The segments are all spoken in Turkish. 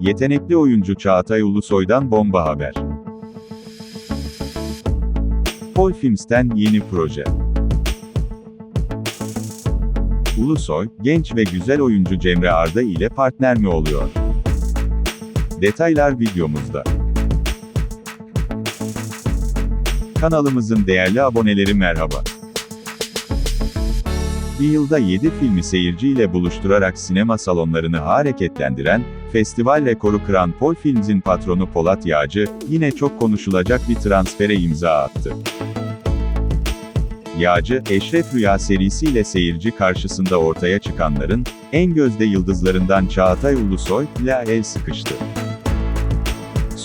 Yetenekli oyuncu Çağatay Ulusoy'dan bomba haber. Pol Films'ten yeni proje. Ulusoy, genç ve güzel oyuncu Cemre Arda ile partner mi oluyor? Detaylar videomuzda. Kanalımızın değerli aboneleri merhaba. Bir yılda 7 filmi seyirciyle buluşturarak sinema salonlarını hareketlendiren, festival rekoru kıran Pol Films'in patronu Polat Yağcı, yine çok konuşulacak bir transfere imza attı. Yağcı, Eşref Rüya serisiyle seyirci karşısında ortaya çıkanların, en gözde yıldızlarından Çağatay Ulusoy, ile el sıkıştı.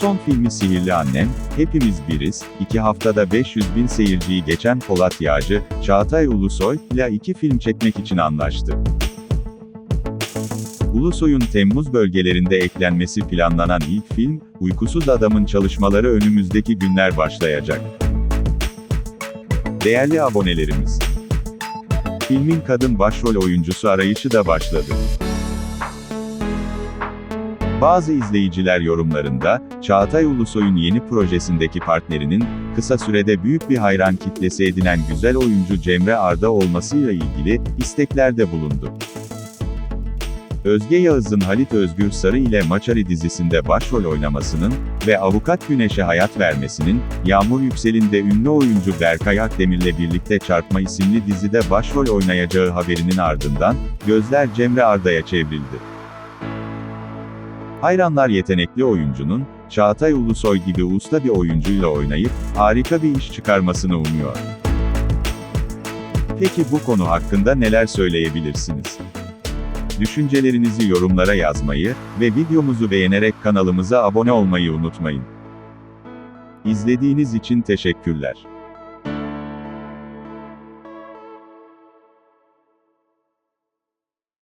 Son filmi Sihirli Annem, Hepimiz Biriz, iki haftada 500 bin seyirciyi geçen Polat Yağcı, Çağatay Ulusoy, ile iki film çekmek için anlaştı. Ulusoy'un Temmuz bölgelerinde eklenmesi planlanan ilk film, Uykusuz Adam'ın çalışmaları önümüzdeki günler başlayacak. Değerli abonelerimiz, filmin kadın başrol oyuncusu arayışı da başladı. Bazı izleyiciler yorumlarında, Çağatay Ulusoy'un yeni projesindeki partnerinin, kısa sürede büyük bir hayran kitlesi edinen güzel oyuncu Cemre Arda olmasıyla ilgili, isteklerde bulundu. Özge Yağız'ın Halit Özgür Sarı ile Maçari dizisinde başrol oynamasının ve Avukat Güneş'e hayat vermesinin, Yağmur Yüksel'in de ünlü oyuncu Berkay Akdemir'le birlikte Çarpma isimli dizide başrol oynayacağı haberinin ardından, gözler Cemre Arda'ya çevrildi. Hayranlar yetenekli oyuncunun, Çağatay Ulusoy gibi usta bir oyuncuyla oynayıp, harika bir iş çıkarmasını umuyor. Peki bu konu hakkında neler söyleyebilirsiniz? Düşüncelerinizi yorumlara yazmayı ve videomuzu beğenerek kanalımıza abone olmayı unutmayın. İzlediğiniz için teşekkürler.